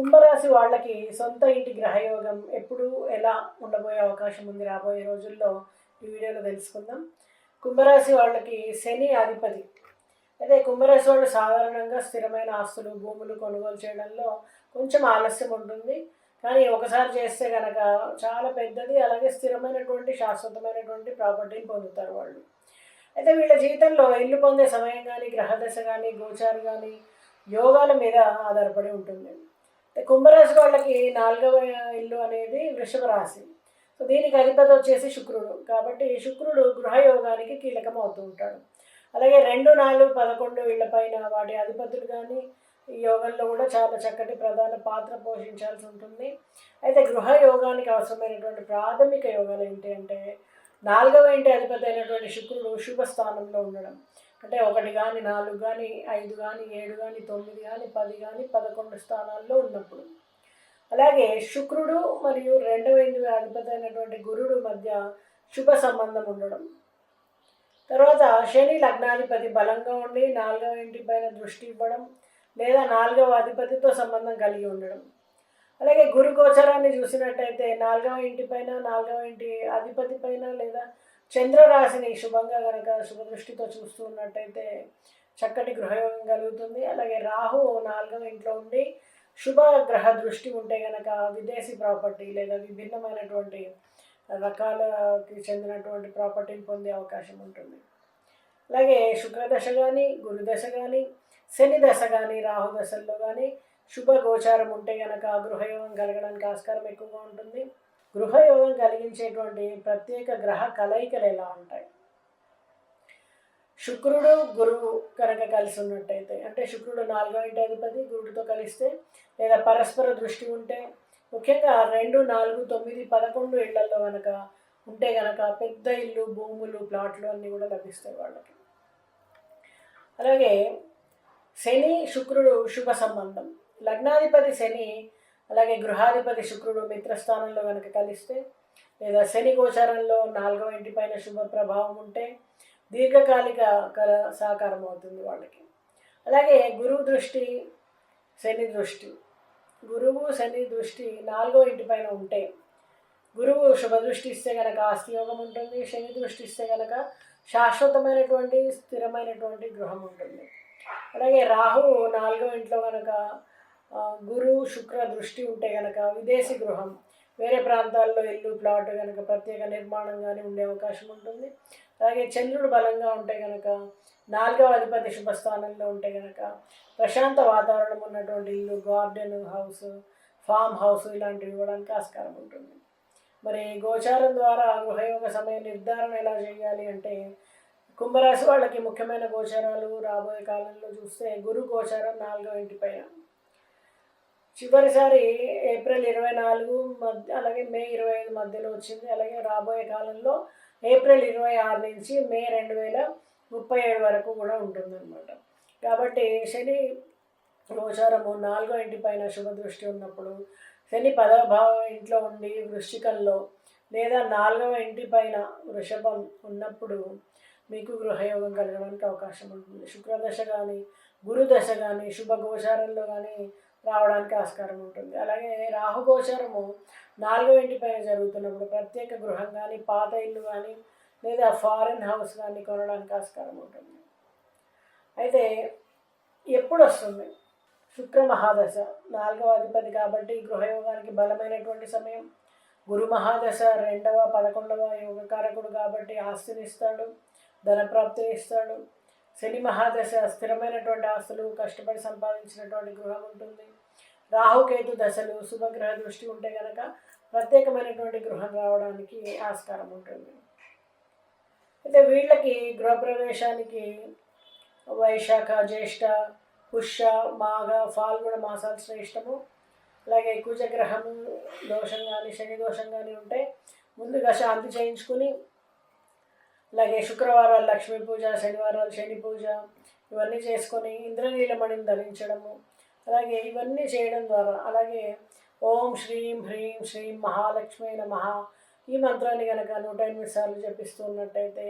కుంభరాశి వాళ్ళకి సొంత ఇంటి గ్రహయోగం ఎప్పుడు ఎలా ఉండబోయే అవకాశం ఉంది రాబోయే రోజుల్లో ఈ వీడియోలో తెలుసుకుందాం. కుంభరాశి వాళ్ళకి శని అధిపతి. అయితే కుంభరాశి వాళ్ళు సాధారణంగా స్థిరమైన ఆస్తులు భూములు కొనుగోలు చేయడంలో కొంచెం ఆలస్యం ఉంటుంది. కానీ ఒకసారి చేస్తే కనుక చాలా పెద్దది అలాగే స్థిరమైనటువంటి శాశ్వతమైనటువంటి ప్రాపర్టీని పొందుతారు వాళ్ళు. అయితే వీళ్ళ జీవితంలో ఇల్లు పొందే సమయం కానీ గ్రహదశ కానీ గోచారు కానీ యోగాల మీద ఆధారపడి ఉంటుంది. కుంభరాశి వాళ్ళకి నాలుగవ ఇల్లు అనేది వృషభ రాశి. సో దీనికి అధిపతి వచ్చేసి శుక్రుడు. కాబట్టి శుక్రుడు గృహయోగానికి కీలకం అవుతూ ఉంటాడు. అలాగే రెండు నాలుగు పదకొండు ఇళ్ళ పైన వాటి అధిపతులు కానీ ఈ యోగంలో కూడా చాలా చక్కటి ప్రధాన పాత్ర పోషించాల్సి ఉంటుంది. అయితే గృహ యోగానికి అవసరమైనటువంటి ప్రాథమిక యోగాలు ఏంటి అంటే నాలుగవ ఇంటి అధిపతి అయినటువంటి శుక్రుడు శుభ స్థానంలో ఉండడం. అంటే ఒకటి కానీ నాలుగు కానీ ఐదు కానీ ఏడు కానీ తొమ్మిది కానీ పది కానీ పదకొండు స్థానాల్లో ఉన్నప్పుడు. అలాగే శుక్రుడు మరియు రెండవ ఇంటి అధిపతి అయినటువంటి గురుడు మధ్య శుభ సంబంధం ఉండడం. తర్వాత శని లగ్నాధిపతి బలంగా ఉండి నాలుగవ ఇంటి పైన దృష్టి ఇవ్వడం లేదా నాలుగవ అధిపతితో సంబంధం కలిగి ఉండడం. అలాగే గురు గోచరాన్ని చూసినట్టయితే నాలుగవ ఇంటి పైన నాలుగవ ఇంటి అధిపతి పైన లేదా చంద్రరాశిని శుభంగా కనుక శుభదృష్టితో చూస్తూ ఉన్నట్టయితే చక్కటి గృహయోగం కలుగుతుంది. అలాగే రాహు నాలుగవ ఇంట్లో ఉండి శుభ గ్రహ దృష్టి ఉంటే కనుక విదేశీ ప్రాపర్టీ లేదా విభిన్నమైనటువంటి రకాలకి చెందినటువంటి ప్రాపర్టీని పొందే అవకాశం ఉంటుంది. అలాగే శుక్రదశ కానీ గురుదశ కానీ శని దశ కానీ రాహు దశల్లో కానీ శుభ గోచారం ఉంటే కనుక గృహయోగం కలగడానికి ఆస్కారం ఎక్కువగా ఉంటుంది. గృహయోగం కలిగించేటువంటి ప్రత్యేక గ్రహ కలయికలు ఎలా ఉంటాయి? శుక్రుడు గురువు కనుక కలిసి ఉన్నట్టయితే అంటే శుక్రుడు నాలుగో ఇంటి అధిపతి గురుడితో కలిస్తే లేదా పరస్పర దృష్టి ఉంటే ముఖ్యంగా రెండు నాలుగు తొమ్మిది పదకొండు ఇళ్ళలో కనుక ఉంటే కనుక పెద్ద ఇల్లు భూములు ప్లాట్లు అన్నీ కూడా లభిస్తాయి వాళ్ళకి. అలాగే శని శుక్రుడు శుభ సంబంధం. లగ్నాధిపతి శని అలాగే గృహాధిపతి శుక్రుడు మిత్రస్థానంలో కనుక కలిస్తే లేదా శని గోచారంలో నాలుగవ ఇంటి పైన శుభ ప్రభావం ఉంటే దీర్ఘకాలిక కల సహకారం అవుతుంది వాళ్ళకి. అలాగే గురువు దృష్టి శని దృష్టి. గురువు శని దృష్టి నాలుగో ఇంటి పైన ఉంటే గురువు శుభ దృష్టి ఇస్తే కనుక ఆస్తి యోగం ఉంటుంది శని దృష్టి ఇస్తే కనుక శాశ్వతమైనటువంటి స్థిరమైనటువంటి గృహం ఉంటుంది. అలాగే రాహు నాలుగో ఇంట్లో కనుక గురు శుక్ర దృష్టి ఉంటే కనుక విదేశీ గృహం వేరే ప్రాంతాల్లో ఇల్లు ప్లాట్ కనుక ప్రత్యేక నిర్మాణం కానీ ఉండే అవకాశం ఉంటుంది. అలాగే చంద్రుడు బలంగా ఉంటే కనుక నాలుగవ అధిపతి శుభస్థానంలో ఉంటే కనుక ప్రశాంత వాతావరణం ఉన్నటువంటి ఇల్లు గార్డెన్ హౌస్ ఫామ్ హౌస్ ఇలాంటివి ఇవ్వడానికి ఆస్కారం ఉంటుంది. మరి గోచారం ద్వారా గృహయోగ సమయ నిర్ధారణ ఎలా చేయాలి అంటే కుంభరాశి వాళ్ళకి ముఖ్యమైన గోచారాలు రాబోయే కాలంలో చూస్తే గురు గోచారం నాలుగవ ఇంటి పైన చివరిసారి ఏప్రిల్ ఇరవై నాలుగు మధ్య అలాగే మే ఇరవై ఐదు మధ్యలో వచ్చింది. అలాగే రాబోయే కాలంలో ఏప్రిల్ ఇరవై ఆరు నుంచి మే రెండు వేల ముప్పై ఏడు వరకు కూడా ఉంటుందన్నమాట. కాబట్టి శని గోచారము నాలుగో ఇంటి పైన శుభ దృష్టి ఉన్నప్పుడు శని పదవ భావం ఇంట్లో ఉండి వృశ్చికంలో లేదా నాలుగవ ఇంటి పైన వృషభం ఉన్నప్పుడు మీకు గృహయోగం కలగడానికి అవకాశం ఉంటుంది. శుక్రదశ కానీ గురుదశ కానీ శుభ గోచారంలో కానీ రావడానికి ఆస్కారం ఉంటుంది. అలాగే రాహుగోచరము నాలుగో ఇంటిపైన జరుగుతున్నప్పుడు ప్రత్యేక గృహం కానీ పాత ఇల్లు కానీ లేదా ఫారెన్ హౌస్ కానీ కొనడానికి ఆస్కారం ఉంటుంది. అయితే ఎప్పుడు వస్తుంది శుక్ర మహాదశ నాలుగవ అధిపతి కాబట్టి గృహయోగానికి బలమైనటువంటి సమయం. గురు మహాదశ రెండవ పదకొండవ యోగకారకుడు కాబట్టి ఆస్తిని ఇస్తాడు ధనప్రాప్తిని ఇస్తాడు. శని మహాదశ స్థిరమైనటువంటి ఆస్తులు కష్టపడి సంపాదించినటువంటి గృహం ఉంటుంది. రాహుకేతు దశలు శుభగ్రహ దృష్టి ఉంటే కనుక ప్రత్యేకమైనటువంటి గృహం రావడానికి ఆస్కారం ఉంటుంది. అయితే వీళ్ళకి గృహప్రవేశానికి వైశాఖ జ్యేష్ఠ పుష్య మాఘ ఫాల్గుణ మాసాలు శ్రేష్టము. అలాగే కుజగ్రహము దోషం కానీ శని దోషం కానీ ఉంటే ముందుగా శాంతి చేయించుకుని అలాగే శుక్రవారాలు లక్ష్మీ పూజ శనివారాలు శని పూజ ఇవన్నీ చేసుకొని ఇంద్రనీలమణిని ధరించడము అలాగే ఇవన్నీ చేయడం ద్వారా అలాగే ఓం శ్రీం హ్రీం శ్రీం మహాలక్ష్మి నమ ఈ మంత్రాన్ని కనుక నూట ఎనిమిది సార్లు జపిస్తూ ఉన్నట్టయితే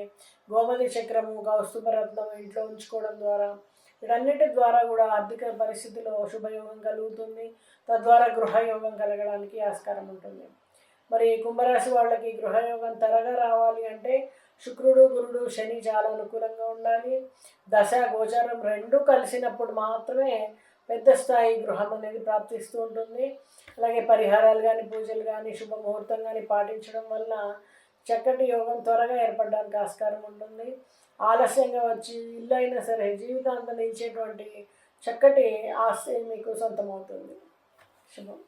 గోమతి చక్రము కౌస్తుభరత్నం ఇంట్లో ఉంచుకోవడం ద్వారా వీటన్నిటి ద్వారా కూడా ఆర్థిక పరిస్థితిలో శుభయోగం కలుగుతుంది. తద్వారా గృహయోగం కలగడానికి ఆస్కారం ఉంటుంది. మరి కుంభరాశి వాళ్ళకి గృహయోగం త్వరగా రావాలి అంటే శుక్రుడు గురుడు శని చాలా అనుకూలంగా ఉండాలి. దశ గోచారం రెండు కలిసినప్పుడు మాత్రమే పెద్ద స్థాయి గృహం అనేది ప్రాప్తిస్తూ ఉంటుంది. అలాగే పరిహారాలు కానీ పూజలు కానీ శుభముహూర్తం కానీ పాటించడం వల్ల చక్కటి యోగం త్వరగా ఏర్పడడానికి ఆస్కారం ఉంటుంది. ఆలస్యంగా వచ్చి ఇల్లు అయినా సరే జీవితాంతం నిలిచేటువంటి చక్కటి ఆస్తి మీకు సొంతమవుతుంది. శుభం.